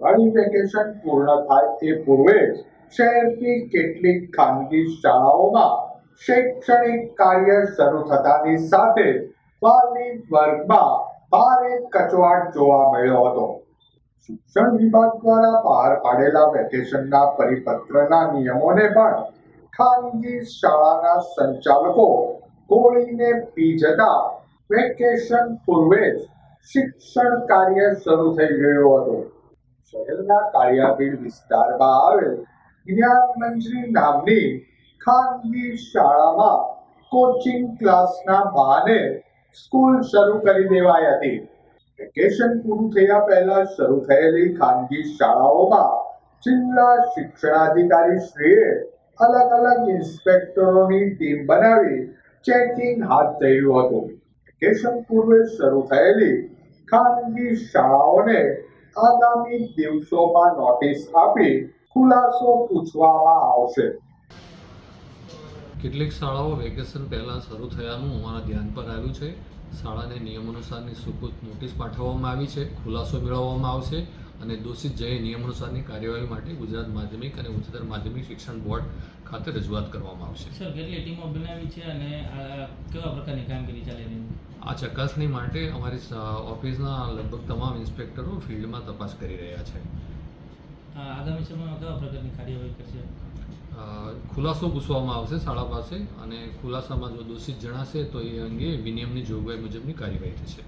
Diwali vacation પૂર્ણ થાય તે પૂર્વે જ શહેરની કેટલીક ખાનગી શાળાઓમાં શૈક્ષણિક કાર્ય શરૂ થતાની સાથે વાલી વર્ગમાં ભારે કચવાટ જોવા મળ્યો હતો. શિક્ષણ વિભાગ દ્વારા બહાર પાડેલા વેકેશનના પરિપત્રના નિયમોને પણ ખાનગી શાળાના સંચાલકો ગોળીને પી જતા વેકેશન પૂર્વે જ શિક્ષણ કાર્ય શરૂ થઈ ગયું હતું. શહેરના કાળિયાબીડ વિસ્તારમાં આવેલ જ્ઞાનમંજરી નામની ખાનગી શાળામાં કોચિંગ ક્લાસના બહાને સ્કૂલ શરૂ કરી દેવાઈ હતી. વેકેશન પૂરું થયા પહેલા શરૂ થયેલી ખાનગી શાળાઓમાં જિલ્લા શિક્ષણાધિકારી શ્રીએ અલગ અલગ ઇન્સ્પેક્ટરોની ટીમ બનાવી ચેકિંગ હાથ ધર્યું હતું. વેકેશન પૂર્વે શરૂ થયેલી ખાનગી શાળાઓને આગામી દિવસોમાં નોટિસ આપી ખુલાસો પૂછવામાં આવશે. કેટલીક શાળાઓ વેકેશન પહેલાં શરૂ થયાનું અમારા ધ્યાન પર આવ્યું છે. શાળાને નિયમ અનુસારની સુપુત નોટિસ પાઠવવામાં આવી છે. ખુલાસો મેળવવામાં આવશે. અને દોષિત જઈ નિયમાનુસારની કાર્યવાહી માટે ગુજરાત માધ્યમિક અને ઉચ્ચતર માધ્યમિક શિક્ષણ બોર્ડ ખાતે રજૂઆત કરવામાં આવશે. સર કેટલી ટીમો બનાવી છે અને આ કેવા પ્રકારની કામગીરી ચાલી રહી છે? આ ચકાસણી માટે અમારી ઓફિસના લગભગ તમામ ઇન્સ્પેક્ટરો ફિલ્ડમાં તપાસ કરી રહ્યા છે. આ આગામી સમયમાં કેવા પ્રકારની કાર્યવાહી કરશે? ખુલાસો પૂછવામાં આવશે શાળા પાસે અને ખુલાસામાં જો દોષિત જણાશે તો એ અંગે વિનિયમની જોગવાઈ મુજબની કાર્યવાહી થશે.